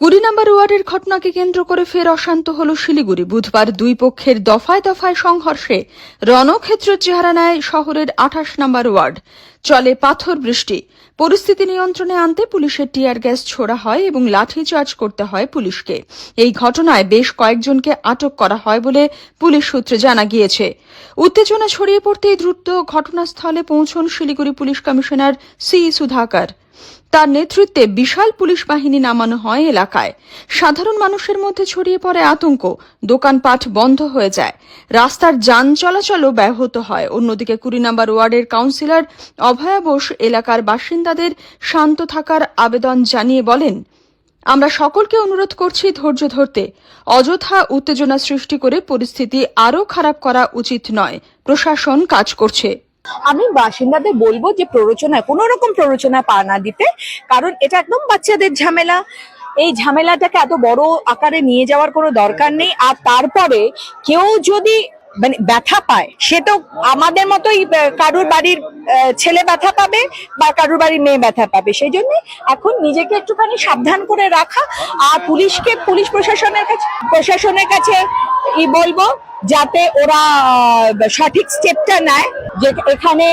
কুড়ি নম্বর ওয়ার্ডের ঘটনাকে কেন্দ্র করে ফের অশান্ত হল শিলিগুড়ি। বুধবার দুই পক্ষের দফায় দফায় সংঘর্ষে রণক্ষেত্র চেহারা নেয় শহরের আঠাশ নম্বর ওয়ার্ড। চলে পাথর বৃষ্টি। পরিস্থিতি নিয়ন্ত্রণে আনতে পুলিশের টিয়ার গ্যাস ছোড়া হয় এবং লাঠিচার্জ করতে হয় পুলিশকে। এই ঘটনায় বেশ কয়েকজনকে আটক করা হয় বলে পুলিশ সূত্রে জানা গিয়েছে। উত্তেজনা ছড়িয়ে পড়তেই দ্রুত ঘটনাস্থলে পৌঁছন Siliguri police commissioner C Sudhakar. তার নেতৃত্বে বিশাল পুলিশ বাহিনী নামানো হয় এলাকায়। সাধারণ মানুষের মধ্যে ছড়িয়ে পড়ে আতঙ্ক। দোকানপাট বন্ধ হয়ে যায়। রাস্তার যান চলাচলও ব্যাহত হয়। অন্যদিকে কুড়ি নম্বর ওয়ার্ডের কাউন্সিলর অভয়া বোস এলাকার বাসিন্দাদের শান্ত থাকার আবেদন জানিয়ে বলেন, আমরা সকলকে অনুরোধ করছি ধৈর্য ধরতে। অযথা উত্তেজনা সৃষ্টি করে পরিস্থিতি আরও খারাপ করা উচিত নয়। প্রশাসন কাজ করছে। আমি বাসিন্দাদের বলব যে প্ররোচনায়, কোনো রকম প্ররোচনায় পা না দিতে, কারণ এটা একদম বাচ্চাদের ঝামেলা। এই ঝামেলাটাকে এত বড় আকারে নিয়ে যাওয়ার কোনো দরকার নেই। আর তারপরে কেউ যদি মানে ব্যথা পায়, সে তো আমাদের মতোই কারুর বাড়ির ছেলে ব্যথা পাবে বা কারুর বাড়ির মেয়ে ব্যথা পাবে। সেই জন্য এখন নিজেকে একটুখানি সাবধান করে রাখা। আর পুলিশকে, পুলিশ প্রশাসনের কাছে প্রশাসনের কাছে ই বলব যাতে ওরা সঠিক স্টেপটা নেয় যে এখানে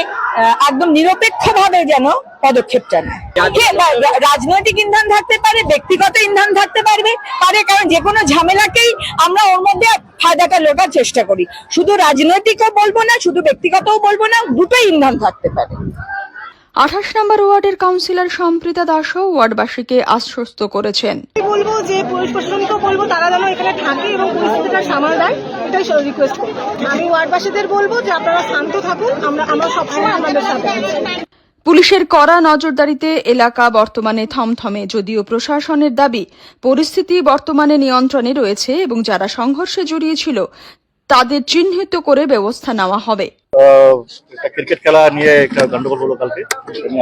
একদম নিরপেক্ষভাবে যেন পদক্ষেপটা নেয়। রাজনৈতিক ইন্ধন থাকতে পারে ব্যক্তিগত ইন্ধন থাকতে পারবে পারে কারণ যে কোনো ঝামেলাকেই আমরা ওর মধ্যে ফায়দাটা লোটার চেষ্টা করি। শুধু রাজনৈতিকও বলব না শুধু ব্যক্তিগতও বলব না দুটোই ইন্ধন থাকতে পারে। আঠাশ নম্বর ওয়ার্ডের কাউন্সিলর সম্প্রীতা দাসও ওয়ার্ডবাসীকে আশ্বস্ত করেছেন। বলব যে পুলিশ প্রশাসনকেও বলব তারা এখানে থাকে এবং পরিস্থিতিটা সামাল দেয় এটাই রিকোয়েস্ট করব আমি ওয়ার্ডবাসীদের বলব যে আপনারা শান্ত থাকুন আমরা আমরা সবসময় আপনাদের সাথে পুলিশের কড়া নজরদারিতে এলাকা বর্তমানে থমথমে যদিও প্রশাসনের দাবি পরিস্থিতি বর্তমানে নিয়ন্ত্রণে রয়েছে এবং যারা সংঘর্ষে জড়িয়েছিল তাদের চিহ্নিত করে ব্যবস্থা নেওয়া হবে। ক্রিকেট খেলা নিয়ে একটা গন্ডগোল হলো কালকে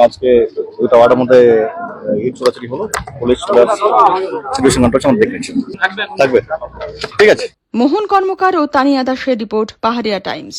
আজকে দুইটা ওয়ার্ডের মধ্যে চোরাচুরি হলো। পুলিশ সিচুয়েশন কন্ট্রোল আমরা নিচ্ছি। থাকবে। ঠিক আছে। মোহন কর্মকার ও তানিয়া দাসের রিপোর্ট পাহাড়িয়া টাইমস।